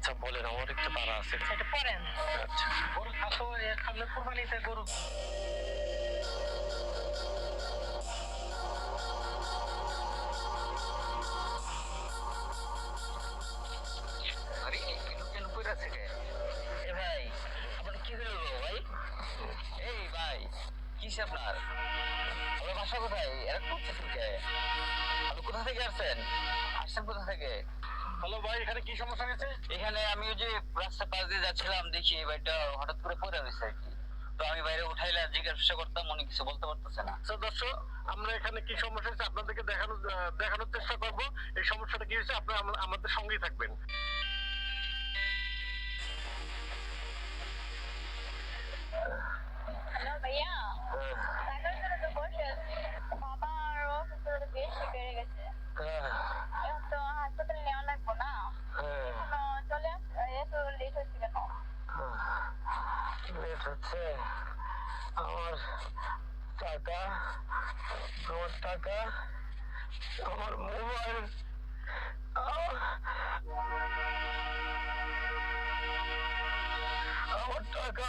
আচ্ছা বলেন আমার একটু তারা আছে। এটা পড়েন। আচ্ছা। গরু এর সামনে কুরবানিতে গরু। আরে কেন কেন কইরা থেকে এ ভাই আপনি কি হলো ভাই? এই ভাই কিসে আপনার? আপনার বাসা কোথায়? এরা করতেছেন কে আপনি কোথা থেকে আসছেন? আসছেন কোথা থেকে? হ্যালো ভাই এখানে কি সমস্যা হয়েছে? এখানে আমি ওই যে রাস্তা পাশ দিয়ে যাচ্ছিলাম দেখি এই ভাইটা হঠাৎ করে পড়ে রয়েছে আর কি। তো আমি বাইরে উঠাইলে জিজ্ঞাসা করতাম উনি কিছু বলতে পারতেছে না। আচ্ছা দর্শক আমরা এখানে কি সমস্যা হয়েছে আপনাদেরকে দেখানোর দেখানোর চেষ্টা করব। এই সমস্যাটা কি হয়েছে? আপনারা আমাদের সঙ্গেই থাকবেন। হ্যালো ভাইয়া টাকার জন্য তো বসে আছি বাবা আর অসুস্থতা বেশি বেড়ে গেছে এখন তো হাসপাতালে নেওয়া লাগবো না তো চলে আস- এত লেট হচ্ছে কেন লেট হচ্ছে আমার টাকা আমার টাকা আমার মোবাইল। আমার টাকা।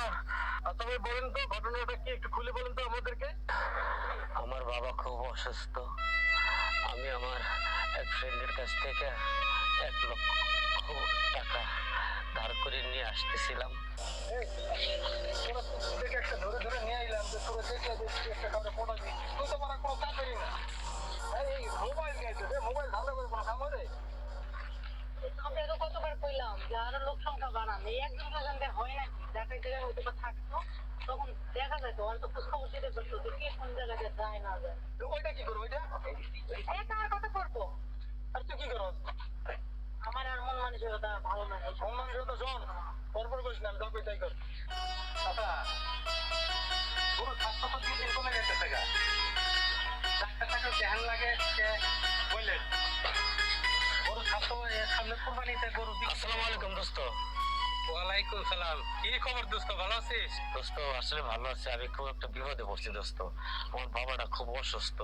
ভাই বলেন তো ঘটনাটা কি একটু খুলে বলেন তো আমাদেরকে। আমার বাবা খুব অসুস্থ। আমি আমার এক ফ্রেন্ডের কাছ থেকে এক লক্ষ টাকা ধার করে নিয়ে আসতেছিলাম। একজন দুজন হয় নাকি যাকে জায়গায় হয়তো বা থাকতো তখন দেখা যায় তো অল্প খোঁজ দিতে পারতো যে কে কোন জায়গাতে যায় না যায়। ওইটা কি করব ওইটা? একা আর কথা করব আর তুই কি করো আমার আর মন মানসিকতা ভালো না এই সব। শোন পরপর করিস না আমি যা কই তাই কর আচ্ছা পুরো স্বাস্থ্য তো দিন দিন কমে গেছে টাকা ডাক্তার টাকা ধ্যান লাগে সে বললেন গরু স্বাস্থ্য সামনে কুরবানিতে গরু আসসালামু আলাইকুম দোস্ত। ওয়ালাইকুম সালাম। কি খবর দোস্ত ভালো আছিস? দোস্ত আসলে ভালো আছে। আমি খুব একটা বিপদে পড়ছি দোস্ত। আমার বাবাটা খুব অসুস্থ।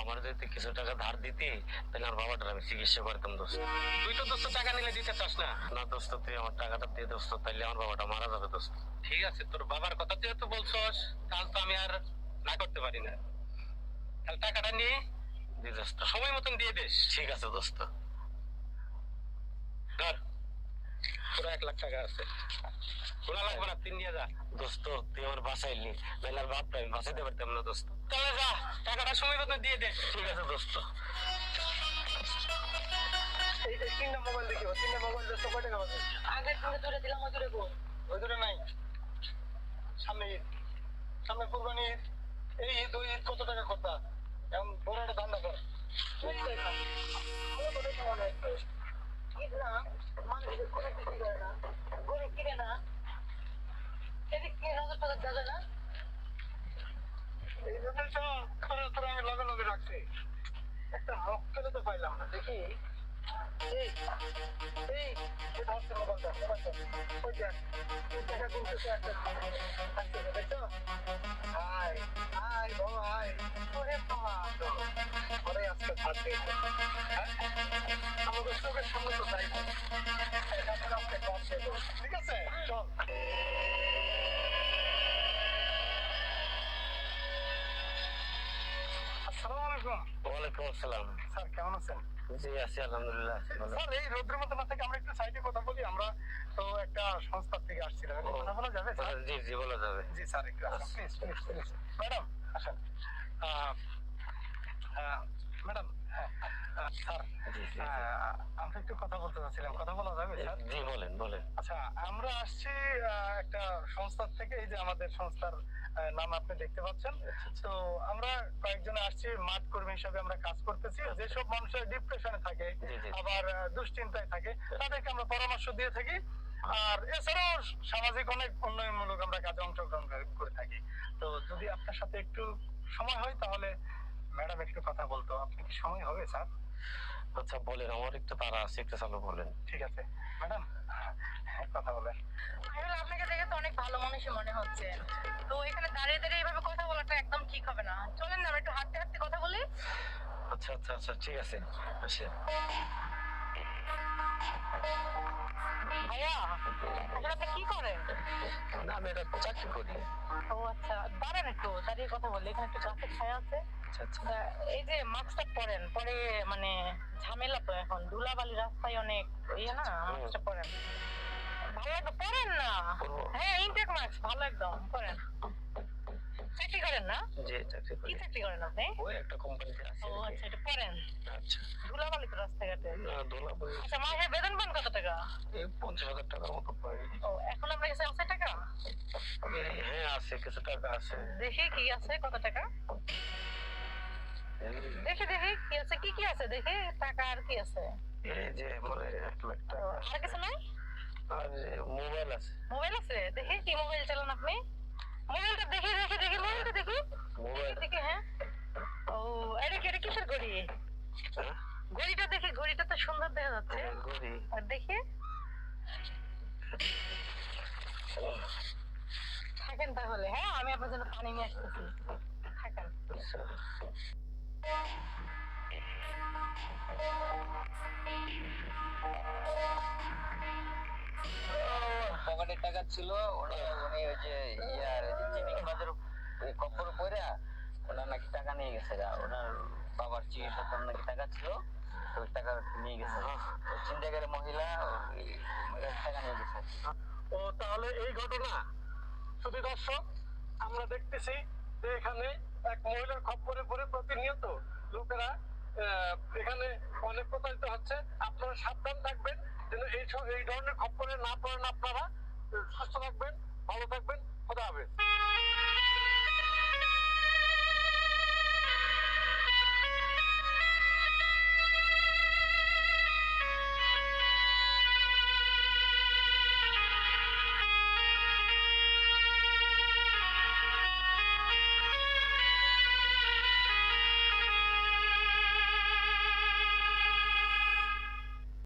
আমার যদি কিছু টাকা ধার দিতি তাহলে আমার বাবাটার আমি চিকিৎসা করতাম দোস্ত। তুই তো দোস্ত টাকা নিলে দিতে চাস না? না দোস্ত তুই আমার টাকাটা দিয়ে দোস্ত তাইলে আমার বাবাটা মারা যাবে দোস্ত। ঠিক আছে তোর বাবার কথা যেহেতু বলছস তাহলে তো আমি আর না করতে পারি না। তাহলে টাকাটা নিয়ে দোস্ত। সময় মতন দিয়ে দিস ঠিক আছে দোস্ত। ধর। পুরো এক লাখ টাকা আছে। শোনা লাগবে না তিন নিয়ে যা। দোস্ত তুই আমার বাসাইলি নাহলে আর বাপটা আমি বাঁচাইতে পারতাম না দোস্ত। তাহলে যা টাকাটা সময় মতন দিয়ে দে। ঠিক আছে দোস্ত। তিনটা মোবাইল দেখিও তিনটা মোবাইল দোস্ত কয় টাকা পাবে আগের দিনে ধরে দিলাম ওই দূরে গো। ওই দূরে নাই। সামনে ঈদ। সামনে কুরবানি ঈদ। এই ঈদ ওই ঈদ কত টাকা খরচা? তো আমি লগে লগে একটা মক্কেলে তো পাইলাম না। দেখি। এই এই এটা হচ্ছে মোবাইলটা মোবাইলটা। ওই দেখ টাকা গুনতেছে একটা থাকছে দেখছ হ্যাঁ? ঠিক আছে? আসসালাম। স্যার কেমন আছেন? জি আছি আলহামদুলিল্লাহ স্যার এই রোদ্রের মধ্যে না থেকে আমরা একটু সাইডে কথা বলি। আমরা তো একটা সংস্থা থেকে আসছিলাম। কথা বলা যাবে জি জি বলা যাবে। জি স্যার একটু প্লিজ প্লিজ প্লিজ ম্যাডাম আসেন। স্যার আমরা একটু কথা বলতে চাচ্ছিলাম। কথা বলা যাবে স্যার? জি বলেন বলেন। আচ্ছা আমরা আসছি একটা সংস্থার থেকে এই যে আমাদের সংস্থার নাম আপনি দেখতে পাচ্ছেন। তো আমরা কয়েকজন আসছি মাঠ কর্মী হিসাবে আমরা কাজ করতেছি। যেসব মানুষের ডিপ্রেশনে থাকে। আবার দুশ্চিন্তায় থাকে তাদেরকে আমরা পরামর্শ দিয়ে থাকি। আর এছাড়াও সামাজিক অনেক উন্নয়নমূলক আমরা কাজে অংশগ্রহণ করে থাকি। তো যদি আপনার সাথে একটু সময় হয় তাহলে ম্যাডাম একটু কথা বলতো। আপনি কি সময় হবে স্যার? আচ্ছা বলেন আমার একটু তারা আছে একটু চালু বলেন। ঠিক আছে। ম্যাডাম হ্যাঁ কথা বলেন। আসলে আপনাকে দেখে তো অনেক ভালো মানুষই মনে হচ্ছে। তো এখানে দাঁড়িয়ে দাঁড়িয়ে এভাবে কথা বলাটা একদম ঠিক হবে না। চলেন না আমরা একটু হাঁটতে হাঁটতে কথা বলি। আচ্ছা আচ্ছা আচ্ছা ঠিক আছে আসেন। ভাইয়া আসলে আপনি কি করেন? না আমি এটা চাকরি করি। ও আচ্ছা দাঁড়ান একটু দাঁড়িয়ে কথা বলি এখানে একটু গাছের ছায়া আছে। আচ্ছা আচ্ছা। এই যে মাস্কটা পরেন পরে মানে ঝামেলা তো এখন ধুলাবালি রাস্তায় অনেক ইয়ে না মাস্কটা পরেন। ভালো লাগবে পরেন না? হ্যাঁ ইনটেক মাস্ক ভালো একদম পরেন। চাকরি করেন না? যে চাকরি কি চাকরি করেন আপনি? ওই একটা কোম্পানিতে আছি ও আচ্ছা এটা পরেন আচ্ছা। ধুলাবালি তো রাস্তাঘাটে দোলা আচ্ছা মাসে বেতন পান কত টাকা? এই পঞ্চাশ হাজার টাকার মতো পাই। ও এখন আপনার কাছে আছে টাকা? হ্যাঁ আছে কিছু টাকা আছে। দেখি কি আছে কত টাকা? দেখি দেখি কি আছে কি কি আছে? দেখি টাকা আর কি আছে? এই যে মানে এক লাখ টাকা আর কিছু নাই? আর মোবাইল আছে। মোবাইল আছে? দেখি কি মোবাইল চালান আপনি? মোবাইলটা দেখি দেখি দেখি মোবাইলটা দেখি। দেখি হ্যাঁ। ও এটা কি এটা কিসের ঘড়ি? হ্যাঁ? ঘড়িটা দেখি ঘড়িটা তো সুন্দর দেখা যাচ্ছে। আর দেখি। থাকেন তাহলে হ্যাঁ আমি আপনার জন্য পানি নিয়ে আসতেছি। থাকেন। পকেটের টাকা ছিল ওটা উনি ওই যে ইয়ার ওই যে চিনি বাজার কপর পরে ওনার নাকি টাকা নিয়ে গেছে গা। ওনার বাবার চিকিৎসার জন্য নাকি টাকা ছিল তো ওই নিয়ে গেছে চিন্তাকারী মহিলা টাকা নিয়ে গেছে ও, তাহলে এই ঘটনা। শুধু দর্শক, আমরা দেখতেছি যে এখানে এক মহিলার খপ্পরে পড়ে প্রতিনিয়ত লোকেরা এখানে অনেক প্রতারিত হচ্ছে। আপনারা সাবধান থাকবেন যেন এই ধরনের খপ্পরে না পড়েন। আপনারা